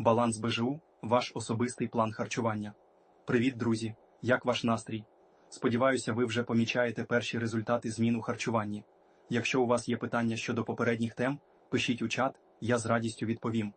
Баланс БЖУ ваш особистий план харчування. Привіт, друзі! Як ваш настрій? Сподіваюся, ви вже помічаєте перші результати змін у харчуванні. Якщо у вас є питання щодо попередніх тем, пишіть у чат, я з радістю відповім.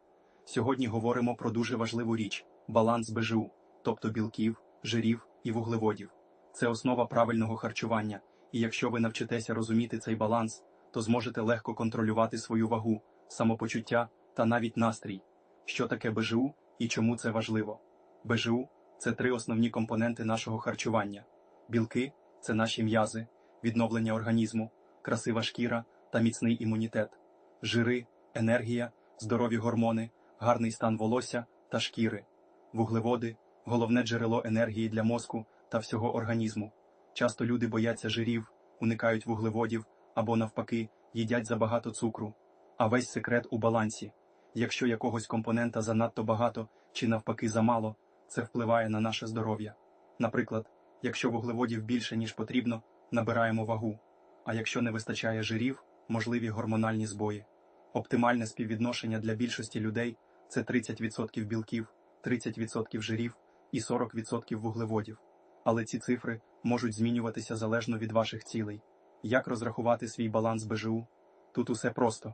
Сьогодні говоримо про дуже важливу річ баланс БЖУ, тобто білків, жирів і вуглеводів. Це основа правильного харчування, і якщо ви навчитеся розуміти цей баланс, то зможете легко контролювати свою вагу, самопочуття та навіть настрій. Що таке БЖУ і чому це важливо? БЖУ це три основні компоненти нашого харчування: білки це наші м'язи, відновлення організму, красива шкіра та міцний імунітет, жири, енергія, здорові гормони, гарний стан волосся та шкіри, вуглеводи головне джерело енергії для мозку та всього організму. Часто люди бояться жирів, уникають вуглеводів або, навпаки, їдять забагато цукру. А весь секрет у балансі. Якщо якогось компонента занадто багато чи навпаки замало, це впливає на наше здоров'я. Наприклад, якщо вуглеводів більше, ніж потрібно, набираємо вагу, а якщо не вистачає жирів, можливі гормональні збої. Оптимальне співвідношення для більшості людей це 30% білків, 30% жирів і 40% вуглеводів. Але ці цифри можуть змінюватися залежно від ваших цілей. Як розрахувати свій баланс БЖУ? Тут усе просто.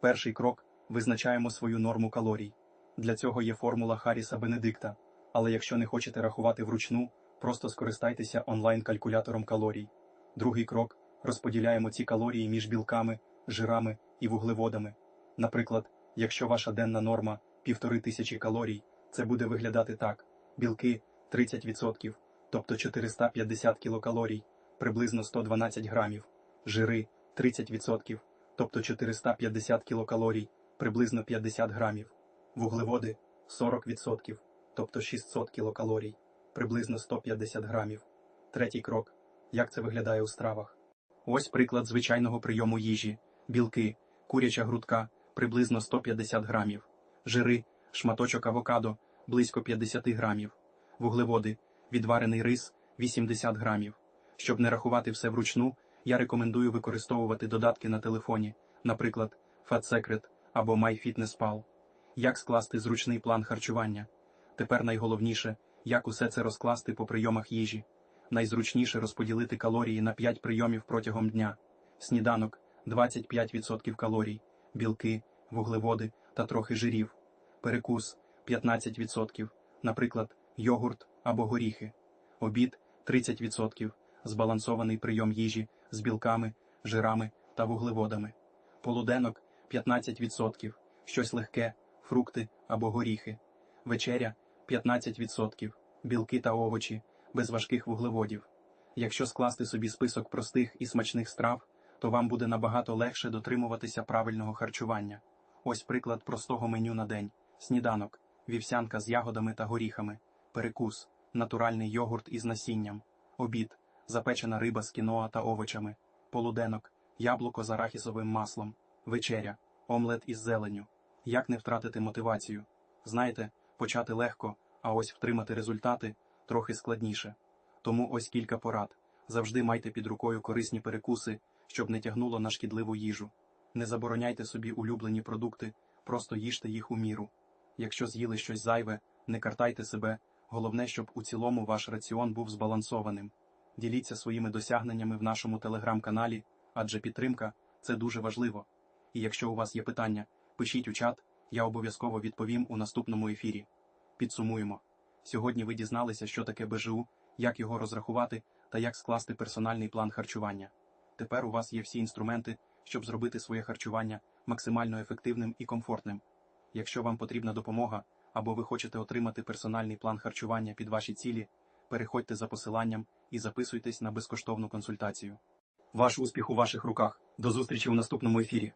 Перший крок визначаємо свою норму калорій. Для цього є формула Харріса Бенедикта. Але якщо не хочете рахувати вручну, просто скористайтеся онлайн-калькулятором калорій. Другий крок розподіляємо ці калорії між білками, жирами і вуглеводами. Наприклад, якщо ваша денна норма 1500 калорій, це буде виглядати так: білки 30%, тобто 450 кілокалорій, приблизно 112 грамів, жири 30%, тобто 450 кілокалорій, приблизно 50 грамів, вуглеводи 40%, тобто 600 кілокалорій, приблизно 150 грамів. Третій крок. Як це виглядає у стравах? Ось приклад звичайного прийому їжі: білки, куряча грудка приблизно 150 грамів, жири, шматочок авокадо близько 50 грамів, вуглеводи, відварений рис 80 грамів. Щоб не рахувати все вручну, я рекомендую використовувати додатки на телефоні, наприклад, FatSecret або MyFitnessPal. Як скласти зручний план харчування? Тепер найголовніше, як усе це розкласти по прийомах їжі. Найзручніше розподілити калорії на 5 прийомів протягом дня. Сніданок 25% калорій, білки, вуглеводи та трохи жирів. Перекус 15%, наприклад, йогурт або горіхи. Обід 30%, збалансований прийом їжі з білками, жирами та вуглеводами. Полуденок 15%, щось легке, фрукти або горіхи. Вечеря 15%, білки та овочі, без важких вуглеводів. Якщо скласти собі список простих і смачних страв, то вам буде набагато легше дотримуватися правильного харчування. Ось приклад простого меню на день: сніданок, вівсянка з ягодами та горіхами, перекус, натуральний йогурт із насінням, обід, запечена риба з кіноа та овочами, полуденок, яблуко з арахісовим маслом, вечеря, омлет із зеленю. Як не втратити мотивацію? Знаєте, почати легко, а ось втримати результати трохи складніше. Тому ось кілька порад. Завжди майте під рукою корисні перекуси, щоб не тягнуло на шкідливу їжу. Не забороняйте собі улюблені продукти, просто їжте їх у міру. Якщо з'їли щось зайве, не картайте себе. Головне, щоб у цілому ваш раціон був збалансованим. Діліться своїми досягненнями в нашому телеграм-каналі, адже підтримка це дуже важливо. І якщо у вас є питання, пишіть у чат, я обов'язково відповім у наступному ефірі. Підсумуємо. Сьогодні ви дізналися, що таке БЖУ, як його розрахувати та як скласти персональний план харчування. Тепер у вас є всі інструменти, щоб зробити своє харчування максимально ефективним і комфортним. Якщо вам потрібна допомога або ви хочете отримати персональний план харчування під ваші цілі, переходьте за посиланням і записуйтесь на безкоштовну консультацію. Ваш успіх у ваших руках. До зустрічі у наступному ефірі.